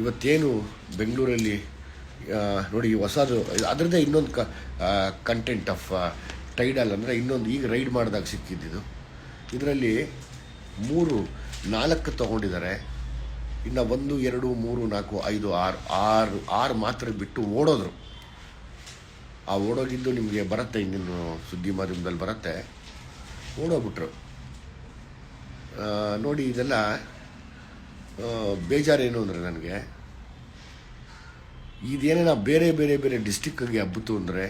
ಇವತ್ತೇನು ಬೆಂಗಳೂರಲ್ಲಿ ನೋಡಿ ಹೊಸದು, ಅದರದ್ದೇ ಇನ್ನೊಂದು ಕಂಟೆಂಟ್ ಆಫ್ ಟೈಡಲ್ ಅಂದರೆ ಇನ್ನೊಂದು ಈಗ ರೈಡ್ ಮಾಡಿದಾಗ ಸಿಕ್ಕಿದ್ದಿದ್ದು ಇದರಲ್ಲಿ ಮೂರು, ನಾಲ್ಕು ತೊಗೊಂಡಿದ್ದಾರೆ. ಇನ್ನು ಒಂದು, ಎರಡು, ಮೂರು, ನಾಲ್ಕು, ಐದು, ಆರು ಆರು ಆರು ಮಾತ್ರ ಬಿಟ್ಟು ಓಡೋದ್ರು. ಆ ಓಡೋಗಿದ್ದು ನಿಮಗೆ ಬರುತ್ತೆ ಇಂದಿನ ಸುದ್ದಿ ಮಾಧ್ಯಮದಲ್ಲಿ ಬರುತ್ತೆ. ಓಡೋಗ್ಬಿಟ್ರು. ನೋಡಿ ಇದೆಲ್ಲ ಬೇಜಾರೇನು ಅಂದರೆ ನನಗೆ, ಇದೇನೇನ ಬೇರೆ ಬೇರೆ ಬೇರೆ ಡಿಸ್ಟಿಕ್ಕಿಗೆ ಹಬ್ಬಿತು ಅಂದರೆ,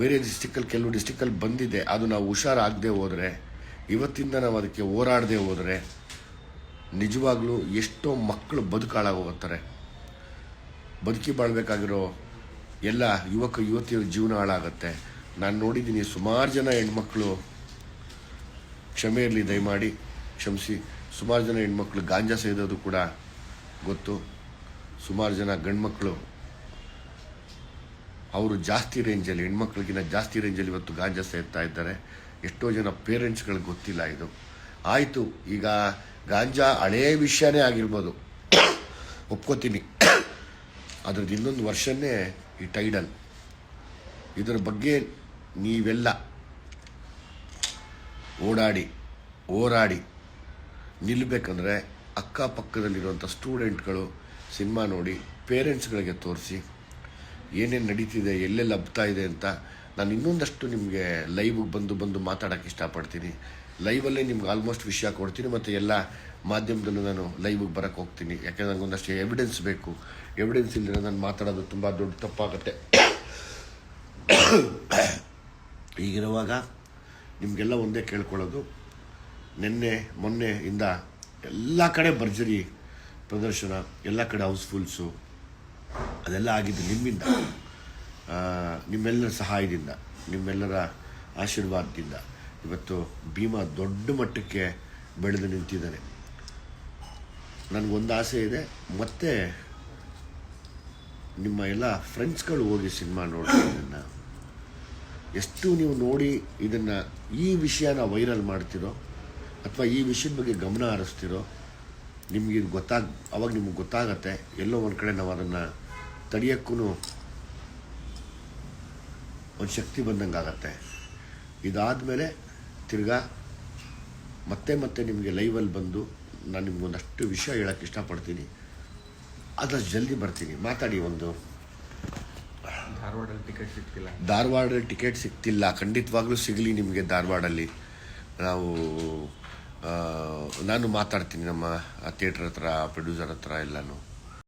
ಬೇರೆ ಡಿಸ್ಟಿಕ್ಕಲ್ಲಿ ಕೆಲವು ಡಿಸ್ಟಿಕ್ಕಲ್ಲಿ ಬಂದಿದೆ, ಅದು ನಾವು ಹುಷಾರಾಗದೆ ಹೋದರೆ, ಇವತ್ತಿಂದ ನಾವು ಅದಕ್ಕೆ ಹೋರಾಡದೆ ಹೋದರೆ, ನಿಜವಾಗ್ಲೂ ಎಷ್ಟೋ ಮಕ್ಕಳು ಬದುಕಾಳಾಗೋಗ್ತಾರೆ ಬದುಕಿ ಬಾಳ್ಬೇಕಾಗಿರೋ ಎಲ್ಲ ಯುವಕ ಯುವತಿಯರ ಜೀವನ ಹಾಳಾಗತ್ತೆ. ನಾನು ನೋಡಿದ್ದೀನಿ ಸುಮಾರು ಜನ ಹೆಣ್ಮಕ್ಳು ಕ್ಷಮೆ ಇರಲಿ ದಯಮಾಡಿ ಕ್ಷಮಿಸಿ. ಸುಮಾರು ಜನ ಹೆಣ್ಮಕ್ಳು ಗಾಂಜಾ ಸೇದೋದು ಕೂಡ ಗೊತ್ತು. ಸುಮಾರು ಜನ ಗಂಡ್ಮಕ್ಳು ಅವರು ಜಾಸ್ತಿ ರೇಂಜಲ್ಲಿ ಹೆಣ್ಮಕ್ಳಿಗಿಂತ ಜಾಸ್ತಿ ರೇಂಜಲ್ಲಿ ಇವತ್ತು ಗಾಂಜಾ ಸೇರ್ತಾ ಇದ್ದಾರೆ. ಎಷ್ಟೋ ಜನ ಪೇರೆಂಟ್ಸ್ಗಳಿಗೆ ಗೊತ್ತಿಲ್ಲ ಇದು. ಆಯಿತು, ಈಗ ಗಾಂಜಾ ಹಳೇ ವಿಷಯನೇ ಆಗಿರ್ಬೋದು. ಒಪ್ಕೋತೀನಿ. ಅದ್ರದ್ದು ಇನ್ನೊಂದು ವರ್ಷನೇ ಈ ಟೈಡಲ್. ಇದರ ಬಗ್ಗೆ ನೀವೆಲ್ಲ ಓಡಾಡಿ, ಹೋರಾಡಿ ನಿಲ್ಲಬೇಕಂದ್ರೆ ಅಕ್ಕಪಕ್ಕದಲ್ಲಿರುವಂಥ ಸ್ಟೂಡೆಂಟ್ಗಳು ಸಿನಿಮಾ ನೋಡಿ ಪೇರೆಂಟ್ಸ್ಗಳಿಗೆ ತೋರಿಸಿ ಏನೇನು ನಡೀತಿದೆ, ಎಲ್ಲೆಲ್ಲಿ ಹಬ್ತಾ ಇದೆ ಅಂತ ನಾನು ಇನ್ನೊಂದಷ್ಟು ನಿಮಗೆ ಲೈವ್ಗೆ ಬಂದು ಬಂದು ಮಾತಾಡೋಕ್ಕೆ ಇಷ್ಟಪಡ್ತೀನಿ. ಲೈವಲ್ಲೇ ನಿಮ್ಗೆ ಆಲ್ಮೋಸ್ಟ್ ವಿಷಯ ಕೊಡ್ತೀನಿ ಮತ್ತು ಎಲ್ಲ ಮಾಧ್ಯಮದಲ್ಲೂ ನಾನು ಲೈವ್ಗೆ ಬರೋಕ್ಕೆ ಹೋಗ್ತೀನಿ. ಯಾಕೆಂದ್ರೆ ನನಗೊಂದಷ್ಟು ಎವಿಡೆನ್ಸ್ ಬೇಕು. ಎವಿಡೆನ್ಸ್ ಇಲ್ಲದೆ ನಾನು ಮಾತಾಡೋದು ತುಂಬ ದೊಡ್ಡ ತಪ್ಪಾಗುತ್ತೆ. ಈಗಿರುವಾಗ ನಿಮಗೆಲ್ಲ ಒಂದೇ ಕೇಳ್ಕೊಳ್ಳೋದು. ನಿನ್ನೆ ಮೊನ್ನೆಯಿಂದ ಎಲ್ಲ ಕಡೆ ಭರ್ಜರಿ ಪ್ರದರ್ಶನ, ಎಲ್ಲ ಕಡೆ ಹೌಸ್ಫುಲ್ಸು ಅದೆಲ್ಲ ಆಗಿದ್ದು ನಿಮ್ಮಿಂದ ನಿಮ್ಮೆಲ್ಲರ ಸಹಾಯದಿಂದ, ನಿಮ್ಮೆಲ್ಲರ ಆಶೀರ್ವಾದದಿಂದ ಇವತ್ತು ಭೀಮಾ ದೊಡ್ಡ ಮಟ್ಟಕ್ಕೆ ಬೆಳೆದು ನಿಂತಿದ್ದಾನೆ. ನನಗೊಂದು ಆಸೆ ಇದೆ, ಮತ್ತೆ ನಿಮ್ಮ ಎಲ್ಲ ಫ್ರೆಂಡ್ಸ್ಗಳು ಹೋಗಿ ಸಿನಿಮಾ ನೋಡಿ ಇದನ್ನು. ಎಷ್ಟು ನೀವು ನೋಡಿ ಇದನ್ನು ಈ ವಿಷಯನ ವೈರಲ್ ಮಾಡ್ತಿರೋ ಅಥವಾ ಈ ವಿಷಯದ ಬಗ್ಗೆ ಗಮನ ಹರಿಸ್ತಿರೋ ನಿಮ್ಗೆ ಇದು ಗೊತ್ತಾಗ ಅವಾಗ ನಿಮ್ಗೆ ಗೊತ್ತಾಗತ್ತೆ ಎಲ್ಲೋ ಒಂದು ಕಡೆ ನಾವು ಅದನ್ನು ತಡೆಯೋಕ್ಕೂ ಒಂದು ಶಕ್ತಿ ಬಂದಂಗೆ ಆಗತ್ತೆ. ಇದಾದಮೇಲೆ ತಿರ್ಗಾ ಮತ್ತೆ ಮತ್ತೆ ನಿಮಗೆ ಲೈವಲ್ಲಿ ಬಂದು ನಾನು ನಿಮ್ಗೊಂದಷ್ಟು ವಿಷಯ ಹೇಳೋಕ್ಕೆ ಇಷ್ಟಪಡ್ತೀನಿ. ಆದಷ್ಟು ಜಲ್ದಿ ಬರ್ತೀನಿ. ಮಾತಾಡಿ ಒಂದು. ಧಾರವಾಡಲ್ಲಿ ಟಿಕೆಟ್ ಸಿಕ್ತಿಲ್ಲ. ಧಾರವಾಡಲ್ಲಿ ಟಿಕೆಟ್ ಸಿಕ್ತಿಲ್ಲ. ಖಂಡಿತವಾಗ್ಲೂ ಸಿಗಲಿ ನಿಮಗೆ ಧಾರವಾಡಲ್ಲಿ. ನಾವು ನಾನು ಮಾತಾಡ್ತೀನಿ ನಮ್ಮ ಥಿಯೇಟ್ರ್ ಹತ್ರ ಪ್ರೊಡ್ಯೂಸರ್ ಹತ್ರ ಎಲ್ಲನೂ.